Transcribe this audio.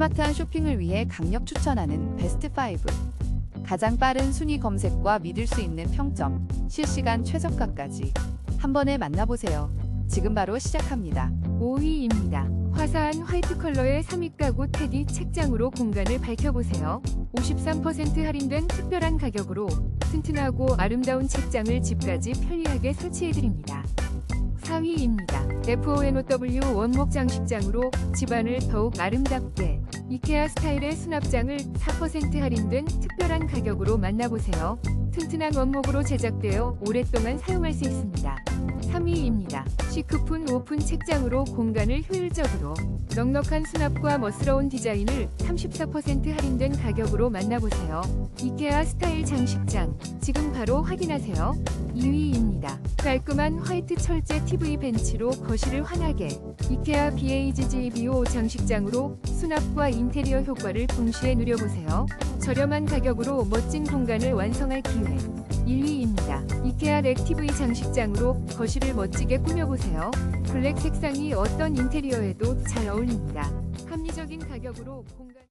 스마트한 쇼핑을 위해 강력 추천하는 베스트 5. 가장 빠른 순위 검색과 믿을 수 있는 평점, 실시간 최저가까지 한 번에 만나보세요. 지금 바로 시작합니다. 5위입니다. 화사한 화이트 컬러의 3위 가구 테디 책장으로 공간을 밝혀보세요. 53% 할인된 특별한 가격으로 튼튼하고 아름다운 책장을 집까지 편리하게 설치해드립니다. 4위입니다. FONOW 원목 장식장으로 집안을 더욱 아름답게 이케아 스타일의 수납장을 4% 할인된 특별한 가격으로 만나보세요. 튼튼한 원목으로 제작되어 오랫동안 사용할 수 있습니다. 3위입니다. 시크푼 오픈 책장으로 공간을 효율적으로 넉넉한 수납과 멋스러운 디자인을 34% 할인된 가격으로 만나보세요. 이케아 스타일 장식장 지금 바로 확인하세요. 2위입니다. 깔끔한 화이트 철제 TV 벤치로 거실을 환하게 이케아 BAGGBO 장식장으로 수납과 인테리어 효과를 동시에 누려보세요. 저렴한 가격으로 멋진 공간을 완성할 기회. 1위입니다. 이케아 렉 TV 장식장으로 거실을 멋지게 꾸며보세요. 블랙 색상이 어떤 인테리어에도 잘 어울립니다. 합리적인 가격으로 공간